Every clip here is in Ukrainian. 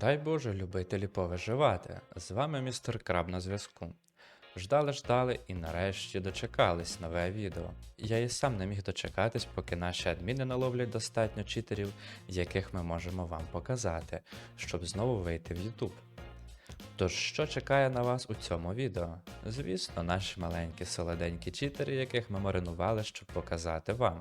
Дай Боже, любителі повиживати. З вами містер Краб на зв'язку. Ждали, ждали і нарешті дочекались нове відео. Я і сам не міг дочекатись, поки наші адміни наловлять достатньо читерів, яких ми можемо вам показати, щоб знову вийти в YouTube. Тож, що чекає на вас у цьому відео? Звісно, наші маленькі солоденькі читери, яких ми маринували, щоб показати вам.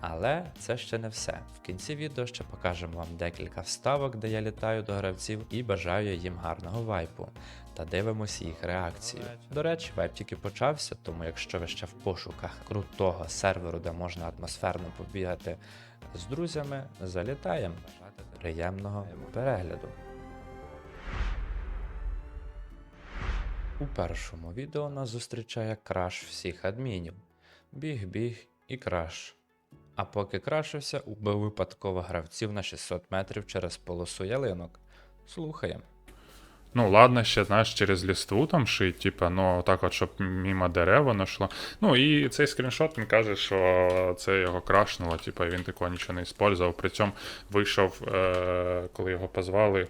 Але це ще не все. В кінці відео ще покажемо вам декілька вставок, де я літаю до гравців і бажаю їм гарного вайпу. Та дивимося їх реакцію. До речі, вайп тільки почався, тому якщо ви ще в пошуках крутого серверу, де можна атмосферно побігати з друзями, залітаємо. Приємного перегляду. У першому відео нас зустрічає краш всіх адмінів. Біг, біг і краш. А поки крашився, убив випадково гравців на 600 метрів через полосу ялинок. Слухаємо. Ну, ладно, ще, знаєш, через ліству там шить, типа, ну, так от, щоб мимо дерев воно йшло. Ну, і цей скріншот він каже, що це його крашнуло, типа, він такого нічого не використовував. При цьому вийшов, е- коли його позвали,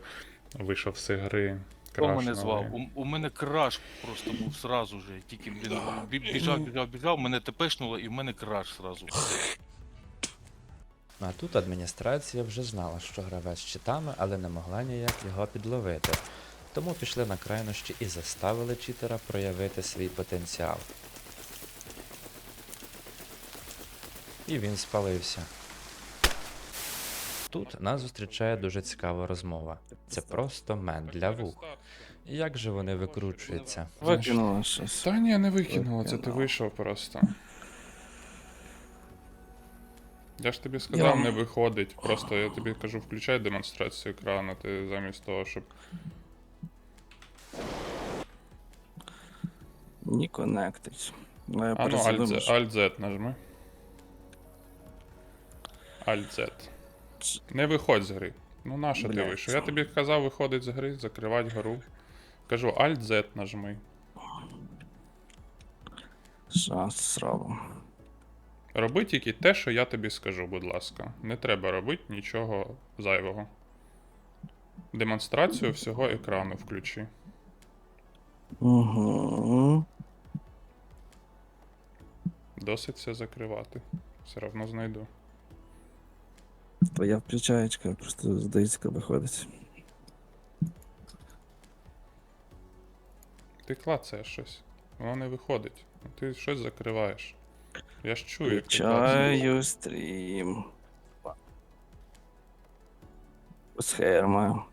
вийшов з ігри. Хто мене звав? У, у мене краш просто був сразу же. Тільки блін, бі- біжав, біжав, біжав, мене тепешнуло і в мене краш сразу. А тут адміністрація вже знала, що гравець з читами, але не могла ніяк його підловити. Тому пішли на крайнощі і заставили читера проявити свій потенціал. І він спалився. Тут нас зустрічає дуже цікава розмова. Це просто мед для вух. Як же вони викручуються? Викинула щось. Та ні, не викинуло, це ти вийшов просто. Я ж тобі сказав, Я- не виходить. Просто я тобі кажу, включай демонстрацію екрану, ти замість того, щоб. Не коннектить. Ну, я А ну, Alt-Z нажми. Alt-Z. Не виходь з гри. Ну нащо ти вийшов? Я тобі казав виходить з гри, закривати гру. Кажу, Alt-Z нажми. Що зробимо? Роби тільки те, що я тобі скажу, будь ласка. Не треба робити нічого зайвого. Демонстрацію всього екрану включи. Угу. Досить все закривати. Все одно знайду. Твоя включаєчка просто здається, виходить. Ти клацаєш щось. Воно не виходить. Ти щось закриваєш. Я ж чую, як ти. Включаю стрім. Схема.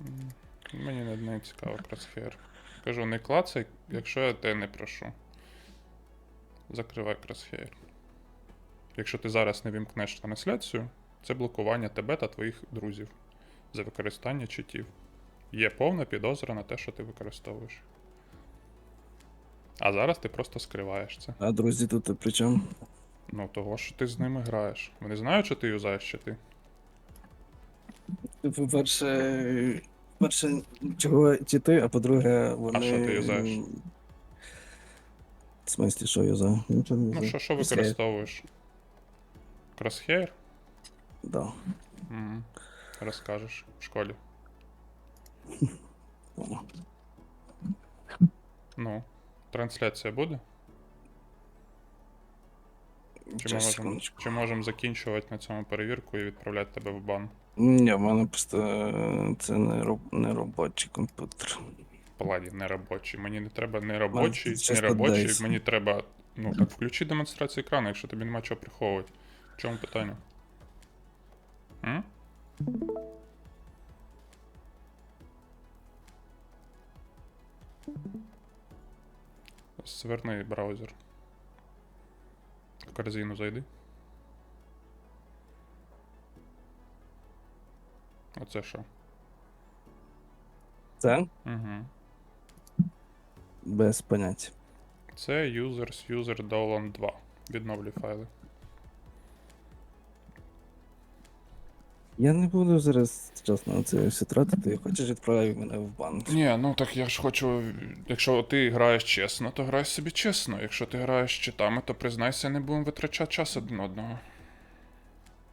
М, Мені не, не цікаво про сфер. Кажу, не клацай, якщо я тебе не прошу. Закривай кросхейр. Якщо ти зараз не вімкнеш трансляцію, це блокування тебе та твоїх друзів за використання читів. Є повна підозра на те, що ти використовуєш. А зараз ти просто скриваєш це. А друзі тут при чому? Ну, того, що ти з ними граєш. Вони знають, що ти юзаєш чити? По-перше, перше, чого чити, а по-друге, вони. що ти юзаєш? В смислі, що юзаю? Нічого не Ну, юзаю. що, що використовуєш? Crosshair? Да. Мгм. Розкажеш в школі. Ну, трансляція буде? Чи Щас, можемо, секундочку. чи можемо закінчувати на цьому перевірку і відправляти тебе в бан? Ні, в мене просто е, це не, роб... не робочий комп'ютер. Паладі, не робочий. Мені не треба не робочий, тут не чисто робочий. Days. Мені треба. Ну так включи демонстрацію екрану, якщо тобі нема чого приховувати. В чому питання? М? Сверни браузер. В корзину зайди. Оце що? Це Угу. без поняття. Це users user dolan 2. Відновлюй файли. Я не буду зараз чесно на це все тратити. Хочеш відправляй мене в банк. Ні, ну так я ж хочу. Якщо ти граєш чесно, то грай собі чесно. Якщо ти граєш читами, то признайся, не будемо витрачати час один одного.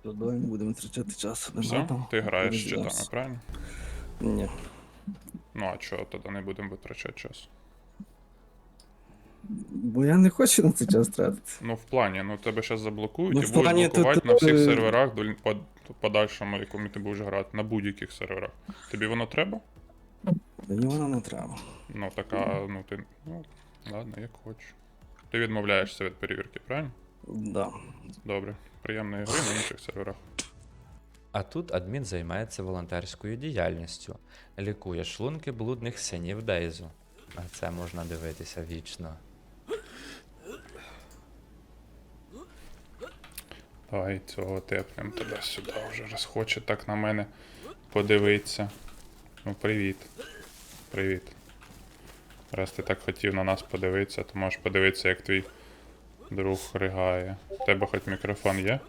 То давай не будемо втрачати час. один Все? одного. Ти граєш читами, правильно? Ні. Ну а чого, тоді не будемо витрачати час. Бо я не хочу на цей час тратити. Ну, в плані, ну тебе зараз заблокують Ну, і будуть плані, блокувати тут, на всіх серверах по подальшому, якому ти будеш грати, на будь-яких серверах. Тобі воно треба? Мені воно не треба. Ну, така, ну ти. Ну, ладно, як хочеш. Ти відмовляєшся від перевірки, правильно? Да. Добре. Приємної гри на інших серверах. А тут адмін займається волонтерською діяльністю, лікує шлунки блудних синів Дейзу. А це можна дивитися вічно. Давай цього тепнем тебе сюди вже раз хоче так на мене подивитися. Ну, привіт. Привіт. Раз ти так хотів на нас подивитися, то можеш подивитися, як твій друг ригає. У тебе хоч мікрофон є?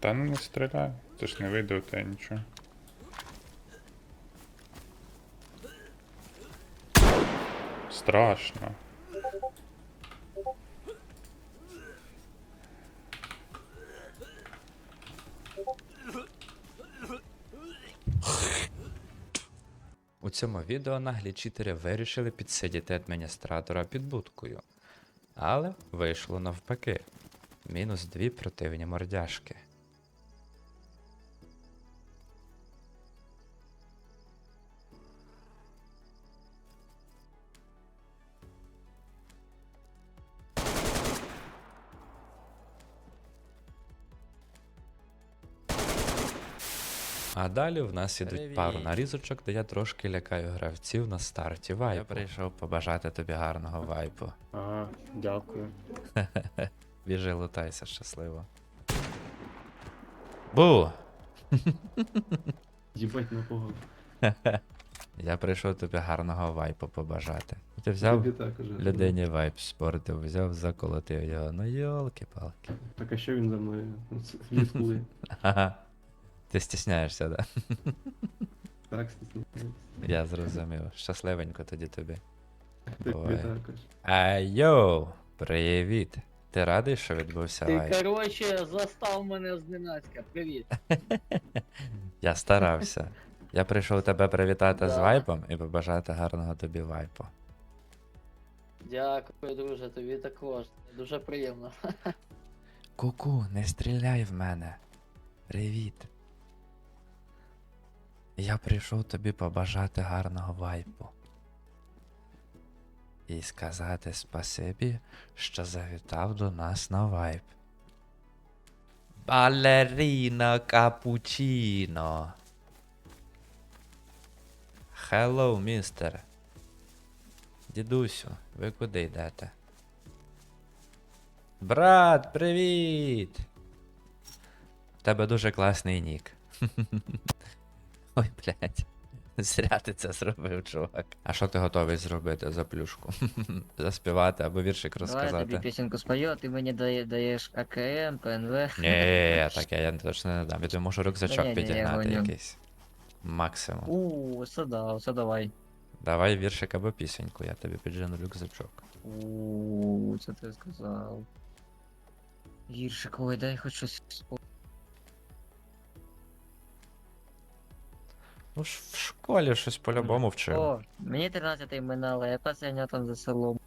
Та ну не стріляй, це ж не вийде у тебе нічого. Страшно. У цьому відео наглі читери вирішили підсидіти адміністратора під будкою. Але вийшло навпаки. Мінус дві противні мордяшки. А далі в нас ідуть пару нарізочок, де я трошки лякаю гравців на старті вайпу. Я прийшов побажати тобі гарного вайпу. Ага, дякую. Біжи, лутайся щасливо. Бу! Їбать на кого. Я прийшов тобі гарного вайпу побажати. Ти взяв Тобі також. людині вайп спортив, взяв, заколотив його. Ну йолки-палки. Так а що він за мною слідкує? Ага. Ти стісняєшся, да? Так, стісняється. Я зрозумів. Щасливенько тоді тобі. Тобі Буває. також. А йоу! Привіт! Ти радий, що відбувся Ти, вайп? короче, застав мене зненацька. Привіт. Я старався. Я прийшов тебе привітати з Да. вайпом і побажати гарного тобі вайпу. Дякую, друже, тобі також. Дуже приємно. Ку-ку, не стріляй в мене. Привіт. Я прийшов тобі побажати гарного вайпу. І сказати спасибі, що завітав до нас на вайп. Балеріно капучино. Hello, містер. Дідусю, ви куди йдете? Брат, привіт! Тебе дуже класний нік. Ой, блядь. Зря ти це зробив, чувак. А що ти готовий зробити за плюшку? Заспівати або віршик Давай я тобі розказати? пісеньку спою, а ти мені дає- даєш АКМ, ПНВ. Ні, таке я точно не дам. Я тобі можу рюкзачок підігнати якийсь. Максимум. У, це да, це давай. Давай віршик або пісеньку, я тобі піджену рюкзачок. У, це ти сказав. Гіршик, ой, дай хоч щось. Ну ж в школі щось по-любому вчив. О, мені 13 минало, яка сьогодні там за селом.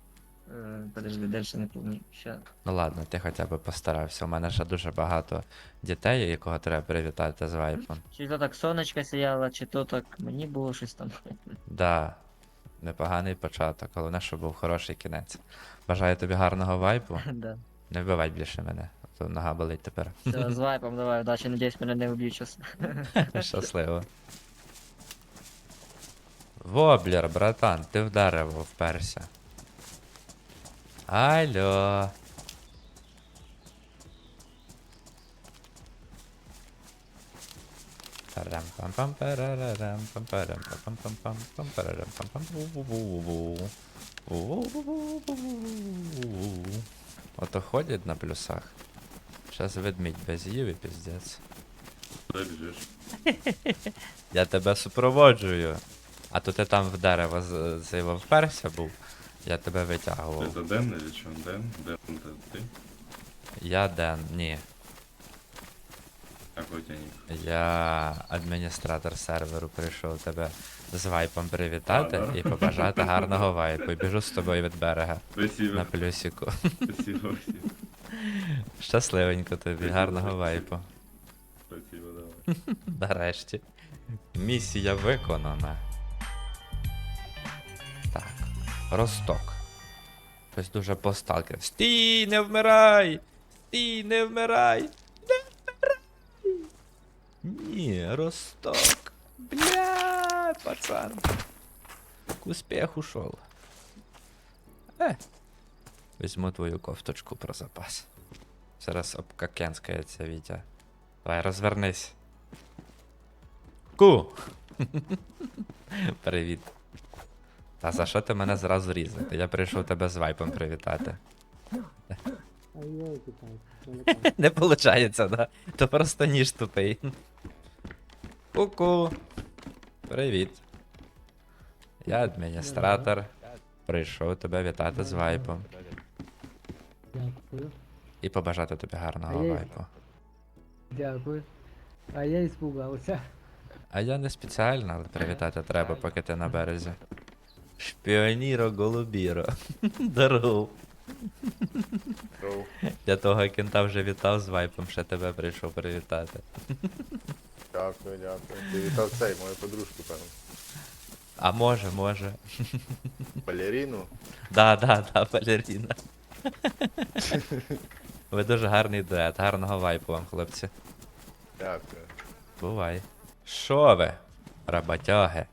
Е, Подожди, далі не помню. Ще. Ну ладно, ти хоча б постарався. У мене ще дуже багато дітей, якого треба привітати з вайпом. Чи то так сонечко сіяло, чи то так мені було щось там. Да, непоганий початок, головне, щоб був хороший кінець. Бажаю тобі гарного вайпу. Да. Не вбивай більше мене, а то нога болить тепер. Все, з вайпом давай, удачі, надіюсь, мене не вб'ють час. Щасливо. Воблер, братан, ти в дерево вперся. Алло. Парам пам пам пам парам пам пам пам пам парарам пам пам Ото ходять на плюсах. Щас ведмідь без їв і піздець. Куда бежишь? Я тебе супроводжую. А то ти там в дерево з- з його вперся був. Я тебе витягував. Это Дэн или что? Дэн? Дэн, это ты? Я Ден, ні. Какой у тебя ник? Я адміністратор серверу прийшов тебе з вайпом привітати А, да? і побажати гарного вайпу. І біжу з тобою від берега Спасибо. на плюсіку. Спасибо, спасибо. Щасливенько тобі, Спасибо, гарного спасибо. вайпу. Спасибо, давай. Нарешті. Місія виконана. Росток. Хтось дуже посталкер. Стій, не вмирай! Стій, не вмирай! Не вмирай! Ні, Росток. Бля, пацан. К успеху ушел. Е. Візьму твою кофточку про запас. Зараз обкакенскається Вітя. Давай, розвернись. Ку! Привіт. А за що ти мене зразу різати? Я прийшов тебе з вайпом привітати. Не виходить, да? То просто ніж тупий. Ку-ку. Привіт. Я адміністратор. Прийшов тебе вітати з вайпом. Дякую. І побажати тобі гарного я- вайпу. Дякую. А я іспугався. А я не спеціально, але привітати треба, поки ти на березі. Шпіоніро голубіро. Здоров. Я того кента вже вітав з вайпом, ще тебе прийшов привітати. Дякую, дякую. Ти вітав цей, мою подружку, певно. А може, може. Балеріну. Да, да, да, балеріна. Ви дуже гарний дует, гарного вайпу вам, хлопці. Дякую. Бувай. Що ви? Роботяги,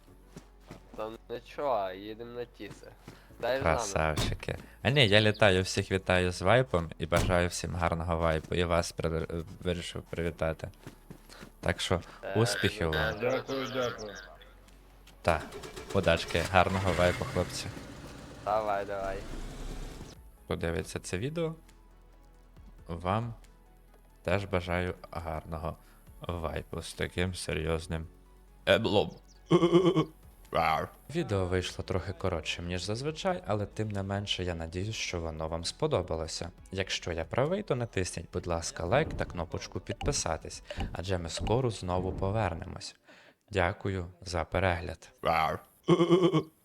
Там нічого, їдемо на тісе. Дай красавчики. А ні, я літаю, всіх вітаю з вайпом і бажаю всім гарного вайпу. І вас при... вирішив привітати. Так що, Е, успіхів вам. Дякую, дякую. Та, удачки, гарного вайпу, хлопці. Давай, давай. Хто дивиться це відео, вам теж бажаю гарного вайпу з таким серйозним еблом. Відео вийшло трохи коротшим, ніж зазвичай, але тим не менше я надіюсь, що воно вам сподобалося. Якщо я правий, то натисніть, будь ласка, лайк та кнопочку підписатись, адже ми скоро знову повернемось. Дякую за перегляд.